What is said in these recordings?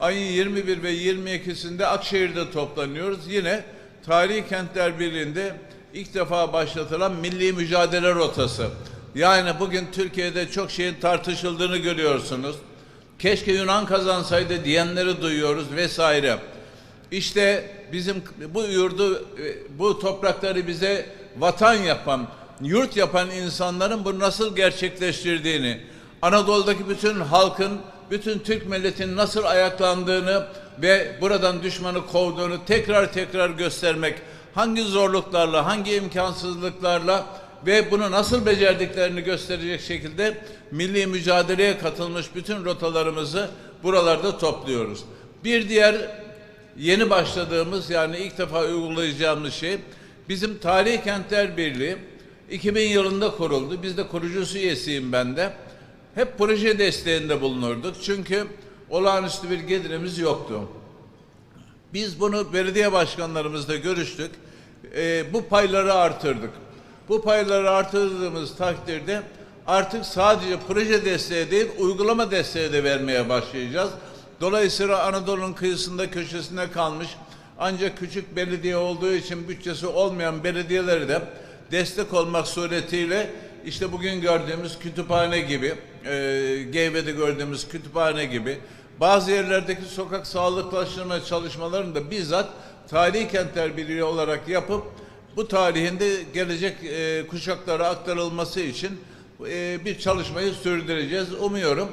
ayın 21 ve 22'sinde Akşehir'de toplanıyoruz. Yine Tarihi Kentler Birliği'nde ilk defa başlatılan milli mücadele rotası. Yani bugün Türkiye'de çok şeyin tartışıldığını görüyorsunuz. Keşke Yunan kazansaydı diyenleri duyuyoruz vesaire. İşte bizim bu yurdu, bu toprakları bize vatan yapan, yurt yapan insanların bunu nasıl gerçekleştirdiğini, Anadolu'daki bütün halkın, bütün Türk milletinin nasıl ayaklandığını ve buradan düşmanı kovduğunu tekrar tekrar göstermek, hangi zorluklarla, hangi imkansızlıklarla ve bunu nasıl becerdiklerini gösterecek şekilde milli mücadeleye katılmış bütün rotalarımızı buralarda topluyoruz. Bir diğer yeni başladığımız yani ilk defa uygulayacağımız şey bizim Tarihi Kentler Birliği 2000 yılında kuruldu. Biz de kurucusu üyesiyim ben de. Hep proje desteğinde bulunurduk. Çünkü olağanüstü bir gelirimiz yoktu. Biz bunu belediye başkanlarımızla görüştük. Ee, bu payları artırdık. Bu payları artırdığımız takdirde artık sadece proje desteği değil, uygulama desteği de vermeye başlayacağız. Dolayısıyla Anadolu'nun kıyısında köşesinde kalmış ancak küçük belediye olduğu için bütçesi olmayan belediyeleri de destek olmak suretiyle işte bugün gördüğümüz kütüphane gibi, e, Geyve'de gördüğümüz kütüphane gibi bazı yerlerdeki sokak sağlıklaştırma çalışmalarını da bizzat tarihi kentler birliği olarak yapıp bu tarihinde gelecek e, kuşaklara aktarılması için e, bir çalışmayı sürdüreceğiz. Umuyorum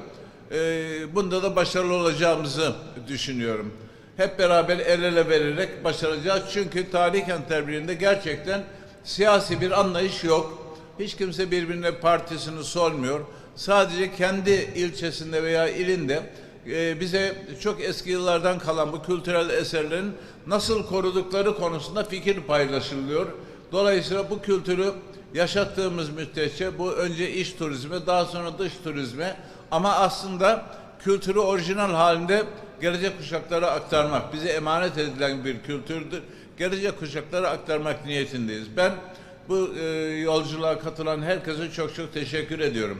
e, bunda da başarılı olacağımızı düşünüyorum. Hep beraber el ele vererek başaracağız. Çünkü tarihi kentler birliğinde gerçekten siyasi bir anlayış yok. Hiç kimse birbirine partisini sormuyor. Sadece kendi ilçesinde veya ilinde e, bize çok eski yıllardan kalan bu kültürel eserlerin nasıl korudukları konusunda fikir paylaşılıyor. Dolayısıyla bu kültürü yaşattığımız müddetçe bu önce iç turizme daha sonra dış turizme ama aslında kültürü orijinal halinde gelecek kuşaklara aktarmak bize emanet edilen bir kültürdür. Gelecek kuşaklara aktarmak niyetindeyiz. Ben bu e, yolculuğa katılan herkese çok çok teşekkür ediyorum.